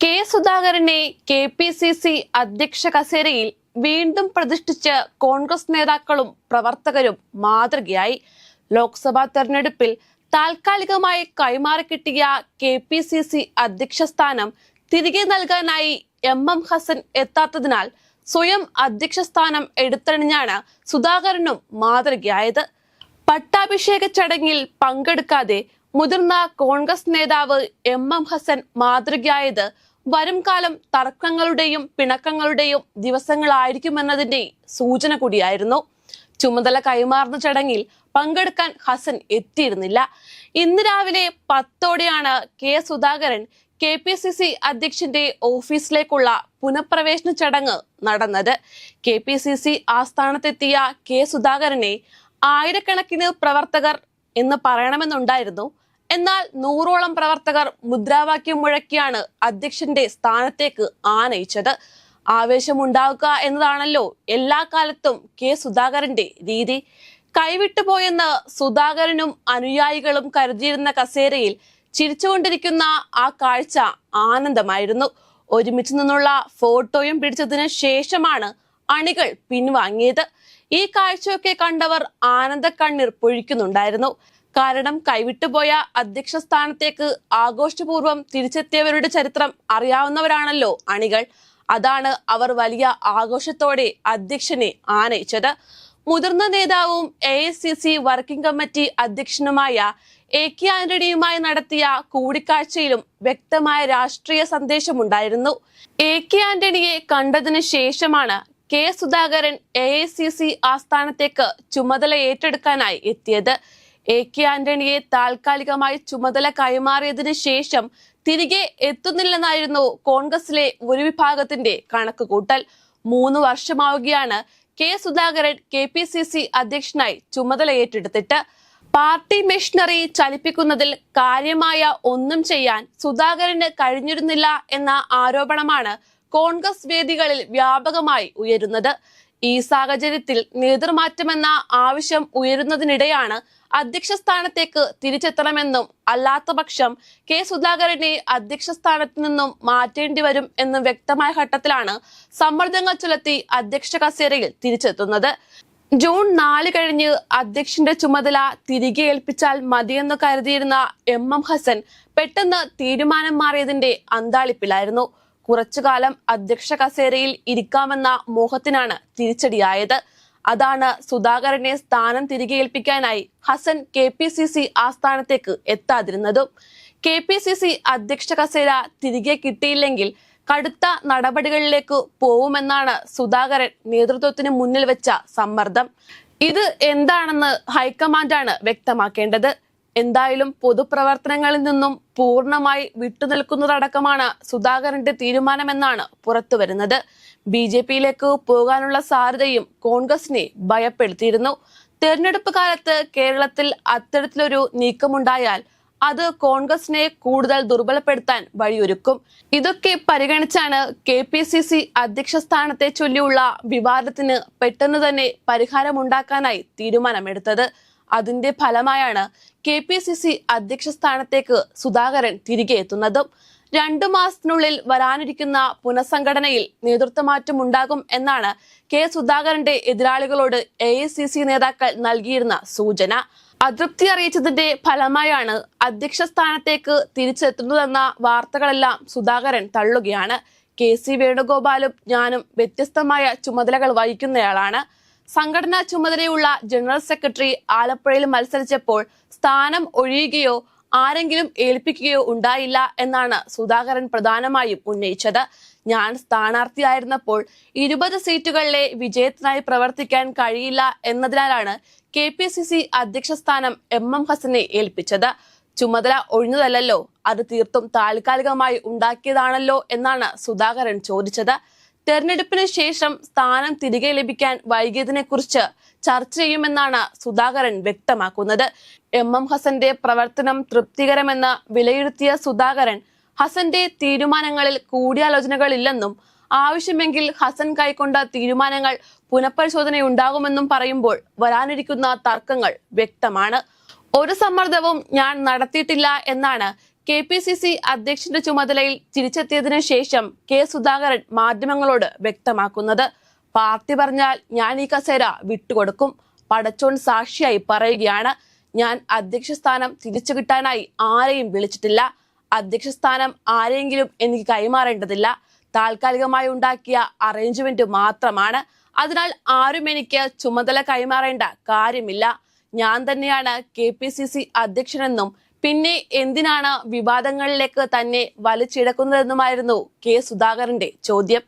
K സുധാകരനെ K P C C അധ്യക്ഷ കസേരയിൽ വീണ്ടും പ്രതിഷ്ഠിച്ച് കോൺഗ്രസ് നേതാക്കളും പ്രവർത്തകരും മാതൃകയായി. ലോക്സഭാ തെരഞ്ഞെടുപ്പിൽ താൽക്കാലികമായി കൈമാറി കിട്ടിയ കെ പി സി സി അധ്യക്ഷ സ്ഥാനം തിരികെ നൽകാനായി എം എം ഹസൻ എത്താത്തതിനാൽ സ്വയം അധ്യക്ഷ സ്ഥാനം എടുത്തണിഞ്ഞാണ് സുധാകരനും മാതൃകയായത്. പട്ടാഭിഷേക ചടങ്ങിൽ പങ്കെടുക്കാതെ മുതിർന്ന കോൺഗ്രസ് നേതാവ് എം എം ഹസൻ മാതൃകയായത് വരും കാലം തർക്കങ്ങളുടെയും പിണക്കങ്ങളുടെയും ദിവസങ്ങളായിരിക്കുമെന്നതിന്റെ സൂചന കൂടിയായിരുന്നു. ചുമതല കൈമാറുന്ന ചടങ്ങിൽ പങ്കെടുക്കാൻ ഹസൻ എത്തിയിരുന്നില്ല. ഇന്ന് രാവിലെ പത്തോടെയാണ് K Sudhakaran K P C C അധ്യക്ഷന്റെ ഓഫീസിലേക്കുള്ള പുനഃപ്രവേശന ചടങ്ങ് നടന്നത്. കെ പി സി സി ആസ്ഥാനത്തെത്തിയ കെ സുധാകരനെ ആയിരക്കണക്കിന് പ്രവർത്തകർ എന്ന് പറയണമെന്നുണ്ടായിരുന്നു. എന്നാൽ നൂറോളം പ്രവർത്തകർ മുദ്രാവാക്യം മുഴക്കിയാണ് അധ്യക്ഷന്റെ സ്ഥാനത്തേക്ക് ആനയിച്ചത്. ആവേശമുണ്ടാവുക എന്നതാണല്ലോ എല്ലാ കാലത്തും കെ സുധാകരന്റെ രീതി. കൈവിട്ടുപോയെന്ന് സുധാകരനും അനുയായികളും കരുതിയിരുന്ന കസേരയിൽ ചിരിച്ചുകൊണ്ടിരിക്കുന്ന ആ കാഴ്ച ആനന്ദമായിരുന്നു. ഒരുമിച്ച് നിന്നുള്ള ഫോട്ടോയും പിടിച്ചതിന് ശേഷമാണ് അണികൾ പിൻവാങ്ങിയത്. ഈ കാഴ്ചയൊക്കെ കണ്ടവർ ആനന്ദ കണ്ണീർ പൊഴിക്കുന്നുണ്ടായിരുന്നു. കാരണം കൈവിട്ടുപോയ അധ്യക്ഷ സ്ഥാനത്തേക്ക് ആഘോഷപൂർവം തിരിച്ചെത്തിയവരുടെ ചരിത്രം അറിയാവുന്നവരാണല്ലോ അണികൾ. അതാണ് അവർ വലിയ ആഘോഷത്തോടെ അധ്യക്ഷനെ ആനയിച്ചത്. മുതിർന്ന നേതാവും A S C C working committee അധ്യക്ഷനുമായ എ കെ ആന്റണിയുമായി നടത്തിയ കൂടിക്കാഴ്ചയിലും വ്യക്തമായ രാഷ്ട്രീയ സന്ദേശമുണ്ടായിരുന്നു. എ കെ ആന്റണിയെ കണ്ടതിന് ശേഷമാണ് K Sudhakaran A I C C ആസ്ഥാനത്തേക്ക് ചുമതല ഏറ്റെടുക്കാനായി എത്തിയത്. എ കെ ആന്റണിയെ താൽക്കാലികമായി ചുമതല കൈമാറിയതിനു ശേഷം തിരികെ എത്തുന്നില്ലെന്നായിരുന്നു കോൺഗ്രസിലെ ഒരു വിഭാഗത്തിന്റെ കണക്കുകൂട്ടൽ മൂന്ന് വർഷമാവുകയാണ് K Sudhakaran K P C C അധ്യക്ഷനായി ചുമതല ഏറ്റെടുത്തിട്ട്. പാർട്ടി മെഷീനറി ചലിപ്പിക്കുന്നതിൽ കാര്യമായ ഒന്നും ചെയ്യാൻ സുധാകരന് കഴിഞ്ഞിരുന്നില്ല എന്ന ആരോപണമാണ് കോൺഗ്രസ് വേദികളിൽ വ്യാപകമായി ഉയരുന്നത്. ഈ സാഹചര്യത്തിൽ നേതൃമാറ്റമെന്ന ആവശ്യം ഉയരുന്നതിനിടെയാണ് അധ്യക്ഷ സ്ഥാനത്തേക്ക് തിരിച്ചെത്തണമെന്നും അല്ലാത്ത പക്ഷം കെ സുധാകരനെ അധ്യക്ഷ സ്ഥാനത്ത് നിന്നും മാറ്റേണ്ടി വരും എന്നും വ്യക്തമായ ഘട്ടത്തിലാണ് സമ്മർദ്ദങ്ങൾ ചുലത്തി അധ്യക്ഷ കസേരയിൽ തിരിച്ചെത്തുന്നത്. ജൂൺ നാല് കഴിഞ്ഞ് അധ്യക്ഷന്റെ ചുമതല തിരികെ ഏൽപ്പിച്ചാൽ മതിയെന്ന് കരുതിയിരുന്ന എം എം ഹസൻ പെട്ടെന്ന് തീരുമാനം മാറിയതിന്റെ അന്താളിപ്പിലായിരുന്നു. കുറച്ചുകാലം അധ്യക്ഷ കസേരയിൽ ഇരിക്കാമെന്ന മോഹത്തിനാണ് തിരിച്ചടിയായത്. അതാണ് സുധാകരനെ സ്ഥാനം തിരികെ ഏൽപ്പിക്കാനായി Hassan K P C C ആസ്ഥാനത്തേക്ക് എത്താതിരുന്നതും. കെ പി സി സി അധ്യക്ഷ കസേര തിരികെ കിട്ടിയില്ലെങ്കിൽ കടുത്ത നടപടികളിലേക്ക് പോവുമെന്നാണ് സുധാകരൻ നേതൃത്വത്തിന് മുന്നിൽ വെച്ച സമ്മർദ്ദം. ഇത് എന്താണെന്ന് ഹൈക്കമാൻഡാണ് വ്യക്തമാക്കേണ്ടത്. എന്തായാലും പൊതുപ്രവർത്തനങ്ങളിൽ നിന്നും പൂർണമായി വിട്ടുനിൽക്കുന്നതടക്കമാണ് സുധാകരന്റെ തീരുമാനമെന്നാണ് പുറത്തുവരുന്നത്. ബി ജെ പിയിലേക്ക് പോകാനുള്ള സാധ്യതയും കോൺഗ്രസിനെ ഭയപ്പെടുത്തിയിരുന്നു. തെരഞ്ഞെടുപ്പ് കാലത്ത് കേരളത്തിൽ അത്തരത്തിലൊരു നീക്കമുണ്ടായാൽ അത് കോൺഗ്രസിനെ കൂടുതൽ ദുർബലപ്പെടുത്താൻ വഴിയൊരുക്കും. ഇതൊക്കെ പരിഗണിച്ചാണ് കെ പി സി സി അധ്യക്ഷ സ്ഥാനത്തെ ചൊല്ലിയുള്ള വിവാദത്തിന് പെട്ടെന്ന് തന്നെ പരിഹാരമുണ്ടാക്കാനായി തീരുമാനമെടുത്തത്. അതിന്റെ ഫലമായാണ് കെ പി സി സി അധ്യക്ഷ സ്ഥാനത്തേക്ക് സുധാകരൻ തിരികെ എത്തുന്നത്. രണ്ടു മാസത്തിനുള്ളിൽ വരാനിരിക്കുന്ന പുനഃസംഘടനയിൽ നേതൃത്വമാറ്റം ഉണ്ടാകും എന്നാണ് കെ സുധാകരന്റെ എതിരാളികളോട് എ നേതാക്കൾ നൽകിയിരുന്ന സൂചന. അതൃപ്തി അറിയിച്ചതിന്റെ ഫലമായാണ് അധ്യക്ഷ സ്ഥാനത്തേക്ക് തിരിച്ചെത്തുന്നതെന്ന വാർത്തകളെല്ലാം സുധാകരൻ തള്ളുകയാണ്. കെ സി വേണുഗോപാലും ഞാനും വ്യത്യസ്തമായ ചുമതലകൾ വഹിക്കുന്നയാളാണ്. സംഘടനാ ചുമതലയുള്ള ജനറൽ സെക്രട്ടറി ആലപ്പുഴയിൽ മത്സരിച്ചപ്പോൾ സ്ഥാനം ഒഴിയുകയോ ആരെങ്കിലും ഏൽപ്പിക്കുകയോ ഉണ്ടായില്ല എന്നാണ് സുധാകരൻ പ്രധാനമായും ഉന്നയിച്ചത്. ഞാൻ സ്ഥാനാർത്ഥിയായിരുന്നപ്പോൾ ഇരുപത് സീറ്റുകളിലെ വിജയത്തിനായി പ്രവർത്തിക്കാൻ കഴിയില്ല എന്നതിനാലാണ് കെ പി സി സി അധ്യക്ഷ സ്ഥാനം എം എം ഹസനെ ഏൽപ്പിച്ചത്. ചുമതല ഒഴിഞ്ഞതല്ലല്ലോ അത് തീർത്തും താൽക്കാലികമായി ഉണ്ടാക്കിയതാണല്ലോ എന്നാണ് സുധാകരൻ ചോദിച്ചത്. തെരഞ്ഞെടുപ്പിന് ശേഷം സ്ഥാനം തിരികെ ലഭിക്കാൻ വൈകിയതിനെ കുറിച്ച് ചർച്ച ചെയ്യുമെന്നാണ് സുധാകരൻ വ്യക്തമാക്കുന്നത്. എം എം ഹസന്റെ പ്രവർത്തനം തൃപ്തികരമെന്ന് വിലയിരുത്തിയ സുധാകരൻ ഹസന്റെ തീരുമാനങ്ങളിൽ കൂടിയാലോചനകളില്ലെന്നും ആവശ്യമെങ്കിൽ ഹസൻ കൈക്കൊണ്ട തീരുമാനങ്ങൾ പുനഃപരിശോധനയുണ്ടാകുമെന്നും പറയുമ്പോൾ വരാനിരിക്കുന്ന തർക്കങ്ങൾ വ്യക്തമാണ്. ഒരു സമ്മർദ്ദവും ഞാൻ നടത്തിയിട്ടില്ല എന്നാണ് കെ പി സി സി അധ്യക്ഷന്റെ ചുമതലയിൽ തിരിച്ചെത്തിയതിനു ശേഷം കെ സുധാകരൻ മാധ്യമങ്ങളോട് വ്യക്തമാക്കുന്നത്. പാർട്ടി പറഞ്ഞാൽ ഞാൻ ഈ കസേര വിട്ടുകൊടുക്കും. പടച്ചോൺ സാക്ഷിയായി പറയുകയാണ്. ഞാൻ അധ്യക്ഷ സ്ഥാനം തിരിച്ചു കിട്ടാനായി ആരെയും വിളിച്ചിട്ടില്ല. അധ്യക്ഷ സ്ഥാനം ആരെങ്കിലും എനിക്ക് കൈമാറേണ്ടതില്ല. താൽക്കാലികമായി ഉണ്ടാക്കിയ അറേഞ്ച്മെന്റ് മാത്രമാണ്. അതിനാൽ ആരും എനിക്ക് ചുമതല കൈമാറേണ്ട കാര്യമില്ല. ഞാൻ തന്നെയാണ് കെ പി സി സി അധ്യക്ഷനെന്നും പിന്നെ എന്തിനാണ് വിവാദങ്ങളിലേക്ക് തന്നെ വലിച്ചിഴക്കുന്നതെന്നുമായിരുന്നു കെ സുധാകരന്റെ ചോദ്യം.